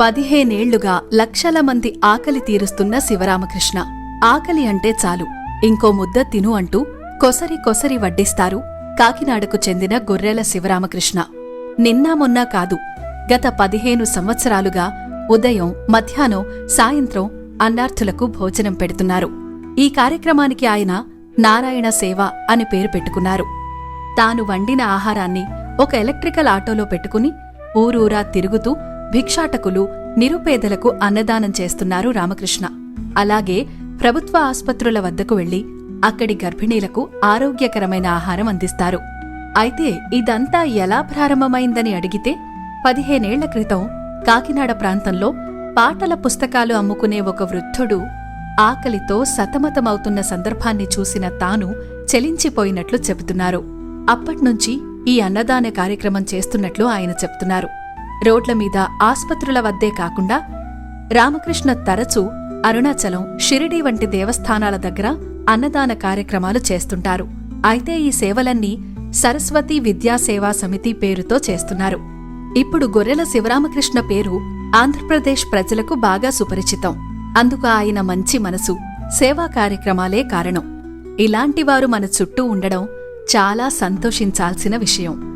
పదిహేనేళ్ళుగా లక్షల మంది ఆకలి తీరుస్తున్న శివరామకృష్ణ. ఆకలి అంటే చాలు. ఇంకో ముద్ద తిను అంటూ కొసరి కొసరి వడ్డిస్తారు కాకినాడకు చెందిన గొర్రెల శివరామకృష్ణ. నిన్నా మొన్నా కాదు గత పదిహేను సంవత్సరాలుగా ఉదయం మధ్యాహ్నం సాయంత్రం అన్నార్థులకు భోజనం పెడుతున్నారు. ఈ కార్యక్రమానికి ఆయన నారాయణ సేవ అని పేరు పెట్టుకున్నారు. తాను వండిన ఆహారాన్ని ఒక ఎలక్ట్రికల్ ఆటోలో పెట్టుకుని ఊరూరా తిరుగుతూ భిక్షాటకులు నిరుపేదలకు అన్నదానం చేస్తున్నారు రామకృష్ణ. అలాగే ప్రభుత్వ ఆసుపత్రుల వద్దకు వెళ్ళి అక్కడి గర్భిణీలకు ఆరోగ్యకరమైన ఆహారం అందిస్తారు. అయితే ఇదంతా ఎలా ప్రారంభమైందని అడిగితే పదిహేనేళ్ళ క్రితం కాకినాడ ప్రాంతంలో పాటల పుస్తకాలు అమ్ముకునే ఒక వృద్ధుడు ఆకలితో సతమతమవుతున్న సందర్భాన్ని చూసిన తాను చెలించిపోయినట్లు చెబుతున్నారు. అప్పట్నుంచి ఈ అన్నదాన కార్యక్రమం చేస్తున్నట్లు ఆయన చెప్తున్నారు రోడ్ల మీద ఆసుపత్రుల వద్దే కాకుండా రామకృష్ణ తరచూ అరుణాచలం షిరిడీ వంటి దేవస్థానాల దగ్గర అన్నదాన కార్యక్రమాలు చేస్తుంటారు. అయితే ఈ సేవలన్నీ సరస్వతి విద్యా సేవా సమితి పేరుతో చేస్తున్నారు. ఇప్పుడు గొర్రెల శివరామకృష్ణ పేరు ఆంధ్రప్రదేశ్ ప్రజలకు బాగా సుపరిచితం. అందుకు ఆయన మంచి మనసు సేవా కార్యక్రమాలే కారణం. ఇలాంటివారు మన చుట్టూ ఉండడం చాలా సంతోషించాల్సిన విషయం.